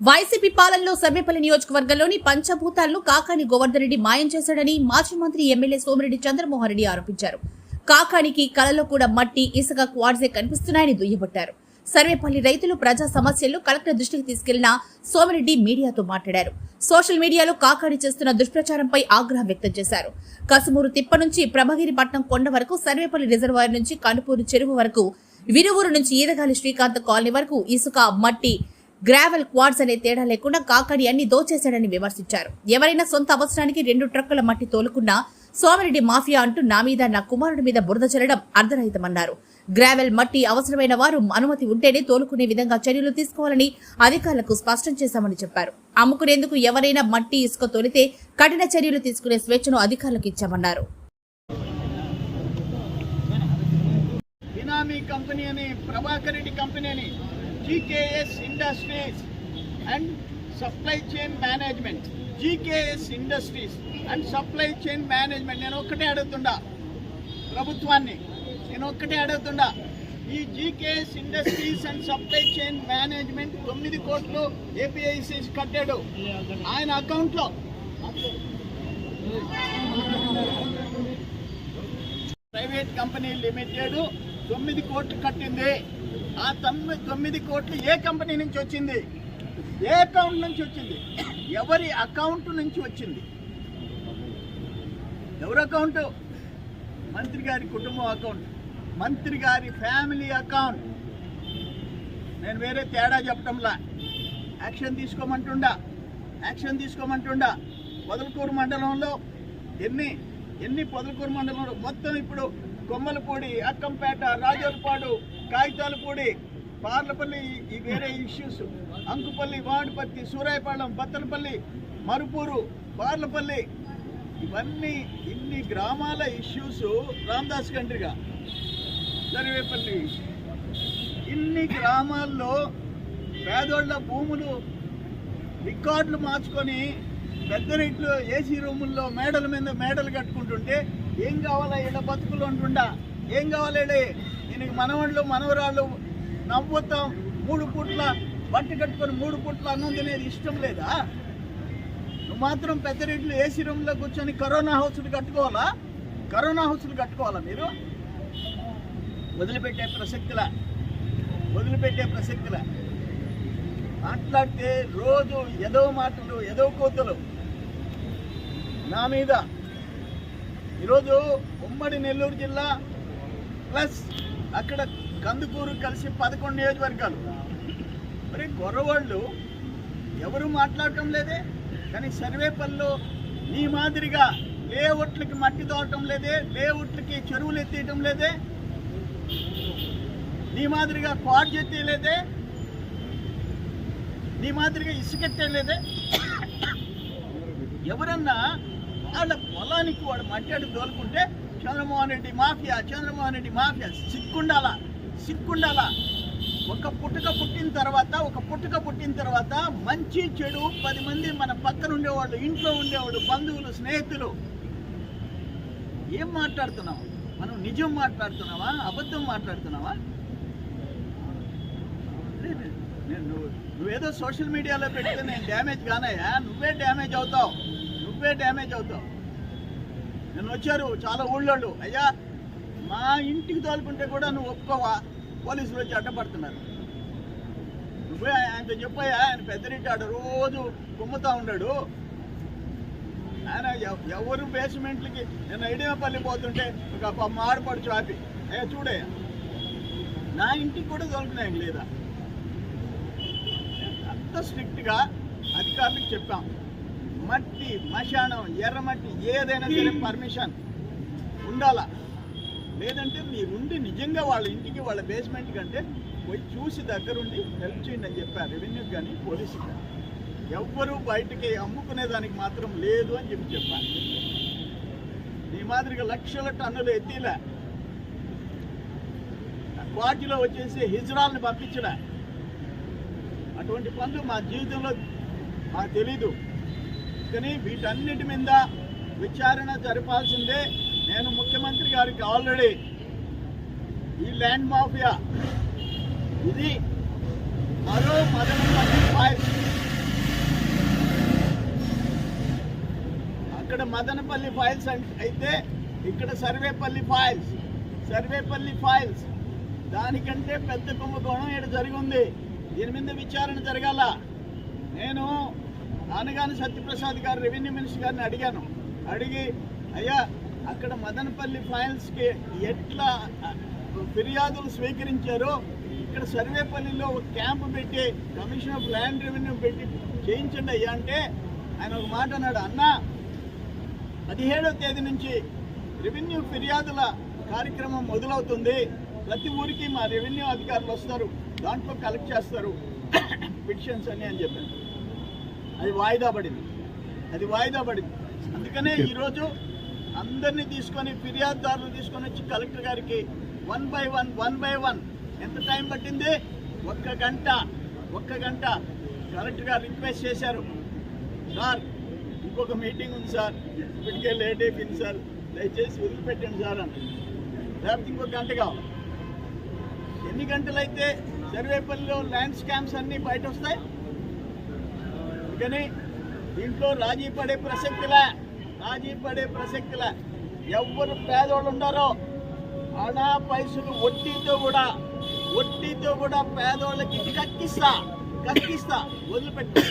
YCP పాలనలో సర్వేపల్లి నియోజకవర్గంలోని పంచభూతాలను కాకాని గోవర్ధన్ రెడ్డి మాయం చేశాడని మాజీ మంత్రి ఎమ్మెల్యే సోమిరెడ్డి చంద్రమోహన్ రెడ్డి ఆరోపించారు. కాకానికి కలలో కూడా మట్టి ఇసుక క్వాడ్సే కనిపిస్తున్నాయని దుయ్యబట్టారు. సర్వేపల్లి రైతులు ప్రజా సమస్యలు కలెక్టర్ దృష్టికి తీసుకెళ్ళిన సోమిరెడ్డి మీడియాతో మాట్లాడారు. సోషల్ మీడియాలో కాకాడి చేస్తున్న దుష్ప్రచారంపై ఆగ్రహం వ్యక్తం చేశారు. కసుమూరు తిప్ప నుంచి ప్రభగిరిపట్నం కొండ వరకు సర్వేపల్లి రిజర్వాయర్ నుంచి కనుపూరు చెరువు వరకు విరువూరు నుంచి ఈదగాలి శ్రీకాంత్ కాలనీ వరకు ఇసుక మట్టి గ్రావెల్ క్వాడ్స్ అనే తేడా లేకుండా కాకాడి అన్ని దోచేశాడని విమర్శించారు. ఎవరైనా సొంత అవసరానికి రెండు ట్రక్కుల మట్టి తోలుకున్నా సోమిరెడ్డి మాఫియా అంటూ నా మీద నా కుమారుడి మీద బురద చల్లడం అర్ధరహితమన్నారు. గ్రావెల్ మట్టి అవసరమైన వారు అనుమతి ఉంటేనే తోలుకునే విధంగా చర్యలు తీసుకోవాలని అధికారులకు స్పష్టం చేశామని చెప్పారు. అమ్ముకునేందుకు ఎవరైనా మట్టి ఇసుక తోలితే కఠిన చర్యలు తీసుకునే స్వేచ్ఛను అధికారులకు ఇచ్చామన్నారు. బినామీ కంపెనీ అని ప్రభాకర్ రెడ్డి కంపెనీ అని G K S industries and supply chain management G K S industries and supply chain management నేను ఒక్కటే అడుగుతుండా ప్రభుత్వాన్ని? నేను ఒక్కటే అడుగుతుండా? ఈ G K S industries and supply chain management తొమ్మిది కోట్లు ఏపీఐసి కట్టాడు. ఆయన అకౌంట్లో. ప్రైవేట్ కంపెనీ లిమిటెడ్ తొమ్మిది కోట్లు కట్టింది. ఆ తొమ్మిది తొమ్మిది కోట్లు ఏ కంపెనీ నుంచి వచ్చింది? ఏ అకౌంట్ నుంచి వచ్చింది? ఎవరి అకౌంట్ నుంచి వచ్చింది? ఎవరి అకౌంట్? మంత్రి గారి కుటుంబం అకౌంట్. మంత్రి గారి ఫ్యామిలీ అకౌంట్. నేను వేరే తేడా చెప్పటంలా. యాక్షన్ తీసుకోమంటుండా? యాక్షన్ తీసుకోమంటుండా? పొదలకూరు మండలంలో ఎన్ని ఎన్ని పొదలకూరు మండలంలో? మొత్తం ఇప్పుడు కొమ్మలపూడి అక్కంపేట రాజోలపాడు కాగితాలపూడి పార్లపల్లి ఈ వేరే ఇష్యూస్ అంకుపల్లి వాడిపత్తి సూరాయపాళెం బత్తలపల్లి మరుపూరు పార్లపల్లి ఇవన్నీ ఇన్ని గ్రామాల ఇష్యూస్ రామదాస్ కంట్రీగా సరివేపల్లి. ఇన్ని గ్రామాల్లో పేదోళ్ళ భూములు రికార్డులు మార్చుకొని పెద్ద రేట్లు ఏసీ రూముల్లో మేడల మీద మేడలు కట్టుకుంటుంటే ఏం కావాలా ఈడ బతుకులు అంటుండా? ఏం కావాలండి దీనికి మనవండ్లు మనవరాళ్ళు నవ్వుతాం మూడు పూట్ల బట్టి కట్టుకొని మూడు పూట్ల అన్నం తినేది ఇష్టం లేదా? నువ్వు మాత్రం పెద్ద ఏసీ రూమ్లో కూర్చొని కరోనా హౌస్లు కట్టుకోవాలా? కరోనా హౌస్లు కట్టుకోవాలా మీరు? వదిలిపెట్టే ప్రసక్తిలా వదిలిపెట్టే ప్రసక్తిలా. మాట్లాడితే రోజు ఏదో మాటలు ఏదో కోతలు. నా మీద ఈరోజు ఉమ్మడి నెల్లూరు జిల్లా ప్లస్ అక్కడ కందుకూరు కలిసి పదకొండు నియోజకవర్గాలు. మరి గొర్రవాళ్ళు ఎవరు మాట్లాడటం లేదే కానీ సర్వేపల్లిలో నీ మాదిరిగా లేఅవుట్లకి మట్టి తోడటం లేదే లేఅవుట్లకి చెరువులు ఎత్తేయటం లేదే నీ మాదిరిగా క్వాడ్ ఎత్తేయలేదే నీ మాదిరిగా ఇసుకెత్తలేదే ఎవరన్నా వాళ్ళ పొలానికి వాడు మట్టాడు తోలుకుంటే చంద్రమోహన్ రెడ్డి మాఫియా చంద్రమోహన్ రెడ్డి మాఫియా. సిక్కుండాలా సిక్కుండాలా. ఒక పుట్టుక పుట్టిన తర్వాత ఒక పుట్టుక పుట్టిన తర్వాత మంచి చెడు పది మంది మన పక్కన ఉండేవాళ్ళు ఇంట్లో ఉండేవాళ్ళు బంధువులు స్నేహితులు. ఏం మాట్లాడుతున్నావు? మనం నిజం మాట్లాడుతున్నావా? అబద్ధం మాట్లాడుతున్నావా? నేను నువ్వు నువ్వేదో సోషల్ మీడియాలో పెడితే నేను డ్యామేజ్ కానయ్యా? నువ్వే డ్యామేజ్ అవుతావు. నువ్వే డ్యామేజ్ అవుతావు నేను వచ్చారు చాలా ఊళ్ళోళ్ళు. అయ్యా మా ఇంటికి తోలుకుంటే కూడా నువ్వు ఒప్పుకోవా? పోలీసులు వచ్చి అడ్డపడుతున్నారు. నువ్వే ఆయనతో చెప్పాయా ఆయన పెద్దరెడ్డి రోజు కుమ్ముతా ఉన్నాడు. ఆయన ఎవరు బేస్మెంట్లకి నేను ఐడియాపల్లి పోతుంటే ఒక ప- మాడపడుచు ఆపి. అయ్యా చూడయ్యా నా ఇంటికి కూడా తోలుకున్నాయి లేదా? అంత స్ట్రిక్ట్గా అధికారులకు చెప్పాం. మట్టి మశానం ఎర్రమట్టి ఏదైనా సరే పర్మిషన్ ఉండాలా? లేదంటే మీరుండి నిజంగా వాళ్ళ ఇంటికి వాళ్ళ బేస్మెంట్ కంటే పోయి చూసి దగ్గరుండి హెల్ప్ చేయండి అని చెప్పారు. రెవెన్యూ కానీ పోలీసు కానీ. ఎవ్వరూ బయటికి అమ్ముకునే దానికి మాత్రం లేదు అని చెప్పి చెప్పాను ఈ మాదిరిగా లక్షల టన్నులు ఎత్తిలే? వాటిలో వచ్చేసి హిజ్రాల్ని పంపించలే? అటువంటి పనులు మా జీవితంలో మాకు తెలీదు. అందుకని వీటన్నిటి మీద విచారణ జరపాల్సిందే. నేను ముఖ్యమంత్రి గారికి ఆల్రెడీ ఈ ల్యాండ్ మాఫియా ఇది మరో మదనపల్లి అక్కడ మదనపల్లి ఫైల్స్ అయితే ఇక్కడ సర్వేపల్లి ఫైల్స్ సర్వేపల్లి ఫైల్స్. దానికంటే పెద్ద కుంభకోణం ఇక్కడ జరిగింది దీని మీద విచారణ జరగాల. నేను నాన్నగాని సత్యప్రసాద్ గారు రెవెన్యూ మినిస్టర్ గారిని అడిగాను. అడిగి అయ్యా అక్కడ మదనపల్లి ఫైల్స్కి ఎట్లా ఫిర్యాదులు స్వీకరించారో ఇక్కడ సర్వేపల్లిలో ఒక క్యాంప్ పెట్టి కమిషన్ ఆఫ్ ల్యాండ్ రెవెన్యూ పెట్టి చేయించండి అయ్యా. అంటే ఆయన ఒక మాట అన్నాడు అన్న పదిహేడవ తేదీ నుంచి రెవెన్యూ ఫిర్యాదుల కార్యక్రమం మొదలవుతుంది. ప్రతి ఊరికి మా రెవెన్యూ అధికారులు వస్తారు దాంట్లో కలెక్ట్ చేస్తారు. పిటిషన్స్ అని అని చెప్పారు అది వాయిదా పడింది. అది వాయిదా పడింది. అందుకనే ఈరోజు అందరినీ తీసుకొని ఫిర్యాదుదారులు తీసుకొని వచ్చి కలెక్టర్ గారికి one by one one by one ఎంత టైం పట్టింది? ఒక్క గంట ఒక్క గంట కలెక్టర్ గారు రిక్వెస్ట్ చేశారు. సార్ ఇంకొక మీటింగ్ ఉంది సార్. ఇప్పటికే లేట్ అయిపోయింది సార్. దయచేసి వదిలిపెట్టండి సార్ అని. లేకపోతే ఇంకొక గంట కావాలి. ఎన్ని గంటలైతే సర్వేపల్లిలో ల్యాండ్ స్కామ్స్ అన్నీ బయట వస్తాయి కానీ దీంట్లో రాజీ పడే ప్రసక్తిలా రాజీ పడే ప్రసక్తిలా. ఎవరు పేదోళ్ళు ఉన్నారో అనా పైసలు వడ్డీతో కూడా వడ్డీతో కూడా పేదోళ్ళకి కక్కిస్తా కక్కిస్తా వదిలిపెట్టు.